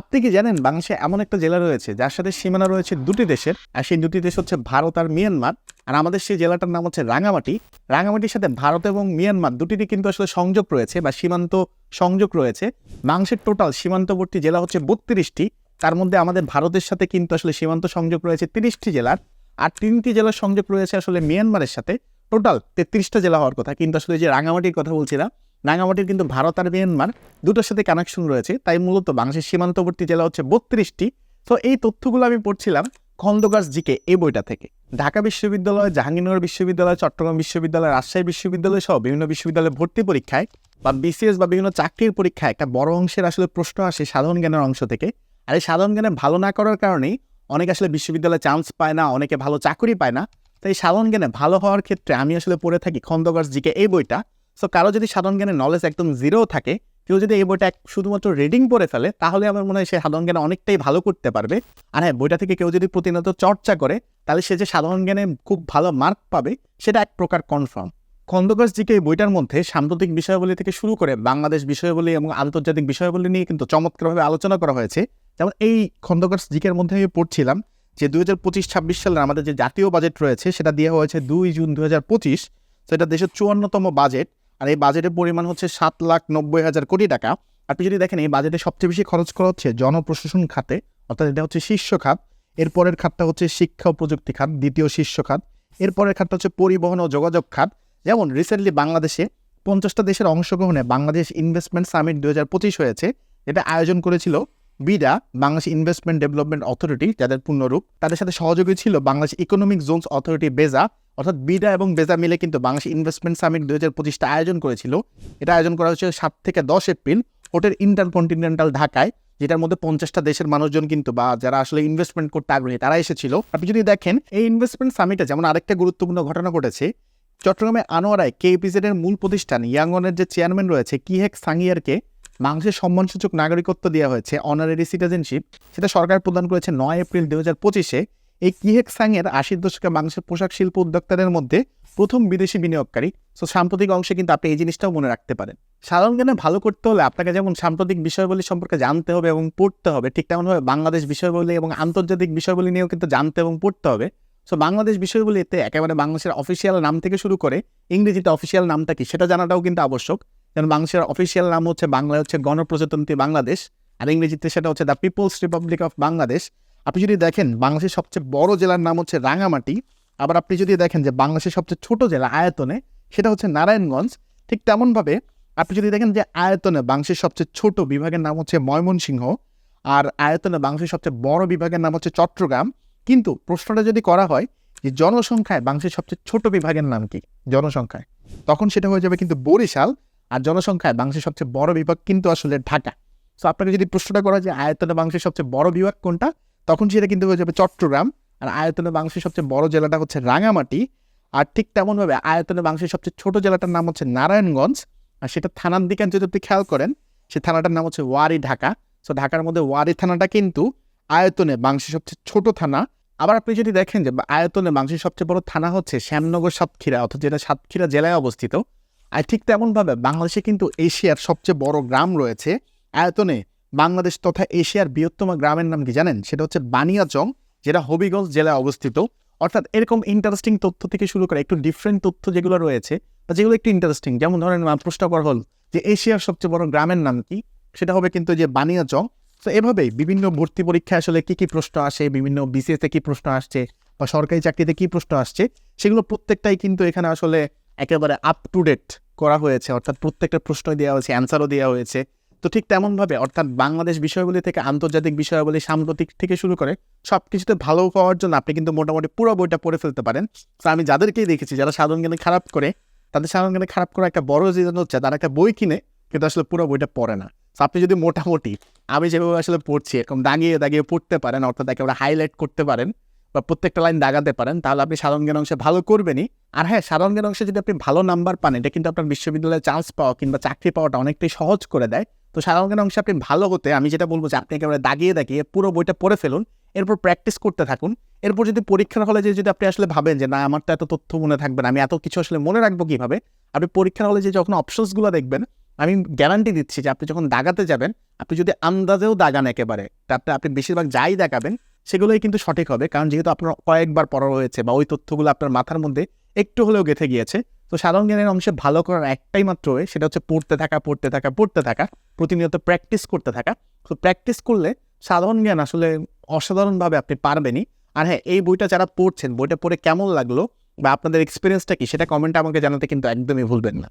আপনি কি জানেন বাংলাদেশে এমন একটা জেলা রয়েছে, যার সাথে সীমানা রয়েছে দুটি দেশের, আর সেই দুটি দেশ হচ্ছে ভারত আর মিয়ানমার, আর আমাদের সেই জেলাটার নাম হচ্ছে রাঙামাটি। রাঙামাটির সাথে ভারত এবং মিয়ানমার দুটিরই কিন্তু আসলে সংযোগ রয়েছে, বা সীমান্ত সংযোগ রয়েছে। বাংলাদেশের টোটাল সীমান্তবর্তী জেলা হচ্ছে বত্রিশটি, তার মধ্যে আমাদের ভারতের সাথে কিন্তু আসলে সীমান্ত সংযোগ রয়েছে তিরিশটি জেলার, আর তিনটি জেলার সংযোগ রয়েছে আসলে মিয়ানমারের সাথে। টোটাল তেত্রিশটা জেলা হওয়ার কথা, কিন্তু আসলে যে রাঙামাটির কথা বলছিলাম রাঙামাটির কিন্তু ভারত আর মিয়ানমার দুটোর সাথে কানেকশন রয়েছে। তাই মূলত বাংলাদেশের সীমান্তবর্তী জেলা হচ্ছে বত্রিশটি। তো এই তথ্যগুলো আমি পড়ছিলাম খন্দকার জিকে এই বইটা থেকে। ঢাকা বিশ্ববিদ্যালয়, জাহাঙ্গীরনগর বিশ্ববিদ্যালয়, চট্টগ্রাম বিশ্ববিদ্যালয়, রাজশাহী বিশ্ববিদ্যালয় সহ বিভিন্ন বিশ্ববিদ্যালয়ে ভর্তি পরীক্ষায় বা বিসিএস বা বিভিন্ন চাকরির পরীক্ষায় একটা বড় অংশের আসলে প্রশ্ন আসে সাধারণ জ্ঞানের অংশ থেকে। আর এই সাধারণ জ্ঞানে ভালো না করার কারণেই অনেকে আসলে বিশ্ববিদ্যালয়ে চান্স পায় না, অনেকে ভালো চাকরি পায় না। তাই সাধারণ জ্ঞানে ভালো হওয়ার ক্ষেত্রে আমি আসলে পড়ে থাকি খন্দকার জিকে এই বইটা। সো কারও যদি সাধারণ জ্ঞানের নলেজ একদম জিরো থাকে, কেউ যদি এই বইটা শুধুমাত্র রিডিং পড়ে ফেলে, তাহলে আমার মনে হয় সে সাধারণ জ্ঞানে অনেকটাই ভালো করতে পারবে। আর হ্যাঁ বইটা থেকে কেউ যদি প্রতিনিয়ত চর্চা করে, তাহলে সে যে সাধারণ জ্ঞানে খুব ভালো মার্ক পাবে, সেটা এক প্রকার কনফার্ম খন্দকার জিকে এই বইটার মধ্যে সাম্প্রতিক বিষয়াবলী থেকে শুরু করে বাংলাদেশ বিষয়াবলী এবং আন্তর্জাতিক বিষয়াবলী নিয়ে কিন্তু চমৎকারভাবে আলোচনা করা হয়েছে। যেমন এই খন্দকার জিকের মধ্যে আমি পড়ছিলাম যে দুই হাজার পঁচিশ ছাব্বিশ সালের আমাদের যে জাতীয় বাজেট রয়েছে, সেটা দেওয়া হয়েছে দুই জুন দুই হাজার পঁচিশ। সেটা দেশের চুয়ান্নতম বাজেট আর এই বাজেটের পরিমাণ হচ্ছে সাত লাখ নব্বই হাজার কোটি টাকা। আপনি যদি দেখেন এই বাজেটে সবচেয়ে বেশি খরচ করা হচ্ছে জনপ্রশাসন খাতে, অর্থাৎ এটা হচ্ছে শীর্ষ খাত। এরপরের খাতটা হচ্ছে শিক্ষা ও প্রযুক্তি খাত, দ্বিতীয় শীর্ষ খাত। এরপরের খাতটা হচ্ছে পরিবহন ও যোগাযোগ খাত। যেমন রিসেন্টলি বাংলাদেশে পঞ্চাশটা দেশের অংশগ্রহণে বাংলাদেশ ইনভেস্টমেন্ট সামিট দু হাজার পঁচিশ হয়েছে। এটা আয়োজন করেছিল BIDA, Bangladesh investment development authority যাদের পূর্ণরূপ। তাদের সাথে সহযোগী ছিল বাংলাদেশ ইকোনমিক জোনস অথরিটি বেজা। অর্থাৎ বিডা এবং বেজা মিলে কিন্তু বাংলাদেশ ইনভেস্টমেন্ট সামিট দু হাজার পঁচিশটা আয়োজন করেছিল। এটা আয়োজন করা হয়েছিল সাত থেকে দশ এপ্রিল। হোটেল ইন্টারকন্টিনেন্টাল ঢাকায়, যেটার মধ্যে পঞ্চাশটা দেশের মানুষজন কিন্তু বা যারা আসলে ইনভেস্টমেন্ট করতে আগ্রহী তারা এসেছিল। আপনি যদি দেখেন, এই ইনভেস্টমেন্ট সামিটে যেমন আরেকটা গুরুত্বপূর্ণ ঘটনা ঘটেছে, চট্টগ্রামে আনোয়ারায় কেপিজেড এর মূল প্রতিষ্ঠান ইয়াঙ্গনের যে চেয়ারম্যান রয়েছে, কিহেক সাঙ্গিয়ারকে বাংলাদেশের সম্মানসূচক নাগরিকত্ব দেওয়া হয়েছে অনারারি সিটিজেনশিপ সেটা সরকার প্রদান করেছে নয় এপ্রিল দু হাজার পঁচিশে। এই কিহেক সাংয়ের আশির দশকে বাংলাদেশের পোশাক শিল্প উদ্যোক্তাদের মধ্যে প্রথম বিদেশি বিনিয়োগকারী। সো সাম্প্রতিক অংশে কিন্তু আপনি এই জিনিসটাও মনে রাখতে পারেন। সাধারণ জ্ঞানে ভালো করতে হলে আপনাকে যেমন সাম্প্রতিক বিষয়বলী সম্পর্কে জানতে হবে এবং পড়তে হবে, ঠিক তেমনভাবে বাংলাদেশ বিষয়বলী এবং আন্তর্জাতিক বিষয়বলী নিয়েও কিন্তু জানতে এবং পড়তে হবে। সো বাংলাদেশ বিষয়গুলিতে একেবারে বাংলাদেশের অফিসিয়াল নাম থেকে শুরু করে ইংরেজিতে অফিসিয়াল নামটা কি সেটা জানাটাও কিন্তু আবশ্যক। যেমন বাংলাদেশের অফিসিয়াল নাম হচ্ছে বাংলা হচ্ছে গণপ্রজাতন্ত্রী বাংলাদেশ, আর ইংরেজিতে সেটা হচ্ছে the people's republic of Bangladesh আপনি যদি দেখেন বাংলাদেশের সবচেয়ে বড় জেলার নাম হচ্ছে রাঙামাটি আবার আপনি যদি দেখেন যে বাংলাদেশের সবচেয়ে ছোট জেলা আয়তনে, সেটা হচ্ছে নারায়ণগঞ্জ, ঠিক তেমনভাবে আপনি যদি দেখেন যে আয়তনে বাংলাদেশের সবচেয়ে ছোট বিভাগের নাম হচ্ছে ময়মনসিংহ, আর আয়তনে বাংলাদেশের সবচেয়ে বড় বিভাগের নাম হচ্ছে চট্টগ্রাম, কিন্তু প্রশ্নটা যদি করা হয় যে জনসংখ্যায় বাংলাদেশের সবচেয়ে ছোট বিভাগের নাম কি? জনসংখ্যায়। তখন সেটা হয়ে যাবে কিন্তু বরিশাল, আর জনসংখ্যায় বাংলাদেশের সবচেয়ে বড় বিভাগ কিন্তু আসলে ঢাকা। সো আপনাকে যদি প্রশ্নটা করা যে আয়তনে বাংলাদেশের সবচেয়ে বড় বিভাগ কোনটা? তখন সেটা কিন্তু হয়ে যাবে চট্টগ্রাম। আর আয়তনে বাংলাদেশের সবচেয়ে বড় জেলাটা হচ্ছে রাঙামাটি আর ঠিক তেমনভাবে আয়তনে বাংলাদেশের সবচেয়ে ছোট জেলাটার নাম হচ্ছে নারায়ণগঞ্জ। আর সেটা থানার দিকে যদি আপনি খেয়াল করেন, সে থানাটার নাম হচ্ছে ওয়ারি ঢাকা। সো ঢাকার মধ্যে ওয়ারি থানাটা কিন্তু আয়তনে বাংলাদেশের সবচেয়ে ছোট থানা। আবার আপনি যদি দেখেন যে আয়তনে বাংলাদেশের সবচেয়ে বড় থানা হচ্ছে শ্যামনগর সাতক্ষীরা, অর্থাৎ যেটা সাতক্ষীরা জেলায় অবস্থিত। আর ঠিক তেমনভাবে বাংলাদেশে কিন্তু এশিয়ার সবচেয়ে বড় গ্রাম রয়েছে। আয়তনে বাংলাদেশ তথা এশিয়ার বৃহত্তম গ্রামের নাম কি জানেন? সেটা হচ্ছে বানিয়াচং, যেটা হবিগঞ্জ জেলায় অবস্থিত। অর্থাৎ এরকম ইন্টারেস্টিং তথ্য থেকে শুরু করে একটু ডিফারেন্ট তথ্য যেগুলো রয়েছে, বা যেগুলো একটু ইন্টারেস্টিং যেমন ধরেন প্রশ্ন হল যে এশিয়ার সবচেয়ে বড় গ্রামের নাম কি? সেটা হবে কিন্তু যে বানিয়াচং। তো এভাবেই বিভিন্ন ভর্তি পরীক্ষায় আসলে কি কি প্রশ্ন আসে, বিভিন্ন বিসিএসে কি প্রশ্ন আসছে, বা সরকারি চাকরিতে কি প্রশ্ন আসছে, সেগুলো প্রত্যেকটাই কিন্তু এখানে আসলে একেবারে আপ টু ডেট করা হয়েছে। অর্থাৎ প্রত্যেকটা প্রশ্ন দেওয়া হয়েছে অ্যান্সারও দেওয়া হয়েছে। তো ঠিক তেমনভাবে, অর্থাৎ বাংলাদেশ বিষয়গুলি থেকে আন্তর্জাতিক বিষয়াবলী সাম্প্রতিক থেকে শুরু করে সব কিছুতে ভালো পাওয়ার জন্য আপনি কিন্তু মোটামুটি পুরো বইটা পড়ে ফেলতে পারেন। তো আমি যাদেরকেই দেখেছি, যারা সাধারণ জ্ঞানে খারাপ করে, তাদের সাধারণ জ্ঞানে খারাপ করা একটা বড় রিজন হচ্ছে তারা একটা বই কিনে, কিন্তু আসলে পুরো বইটা পড়ে না। আপনি যদি মোটামুটি, আমি যেভাবে আসলে পড়ছি, এরকম দাগিয়ে দাগিয়ে পড়তে পারেন, অর্থাৎ একেবারে হাইলাইট করতে পারেন বা প্রত্যেকটা লাইন দাগাতে পারেন, তাহলে আপনি সাধারণ জ্ঞান অংশে ভালো করবেনই। আর হ্যাঁ সাধারণ জ্ঞান অংশে যদি আপনি ভালো নাম্বার পান, এটা কিন্তু আপনার বিশ্ববিদ্যালয়ে চান্স পাওয়া কিংবা চাকরি পাওয়াটা অনেকটাই সহজ করে দেয়। তো সাধারণ অংশে আপনি ভালো হতে, আমি যেটা বলব যে আপনি একেবারে দাগিয়ে দাগিয়ে পুরো বইটা পড়ে ফেলুন, এরপর প্র্যাকটিস করতে থাকুন। এরপর যদি পরীক্ষার হলে যে, যদি আপনি আসলে ভাবেন যে, না আমার তো এত তথ্য মনে থাকবে না, আমি এত কিছু আসলে মনে রাখব কীভাবে? আপনি পরীক্ষার হলে যে, যখন অপশনসগুলো দেখবেন, আমি গ্যারান্টি দিচ্ছি যে, আপনি যখন দাগাতে যাবেন, আপনি যদি আন্দাজেও দাগান একেবারে তাতে আপনি বেশিরভাগ যাই দেখাবেন, সেগুলোই কিন্তু সঠিক হবে। কারণ যেহেতু আপনার কয়েকবার পড়া হয়েছে বা ওই তথ্যগুলো আপনার মাথার মধ্যে একটু হলেও গেঁথে গিয়েছে তো সাধারণ জ্ঞানের অংশে ভালো করার একটাই মাত্র ওয়ে, সেটা হচ্ছে পড়তে থাকা পড়তে থাকা পড়তে থাকা, প্রতিনিয়ত প্র্যাকটিস করতে থাকা। তো প্র্যাকটিস করলে সাধারণ জ্ঞান আসলে অসাধারণভাবে আপনি পারবেনই। আর হ্যাঁ এই বইটা যারা পড়ছেন, বইটা পড়ে কেমন লাগল বা আপনাদের এক্সপিরিয়েন্সটা কি, সেটা কমেন্টে আমাকে জানাতে কিন্তু একদমই ভুলবেন না।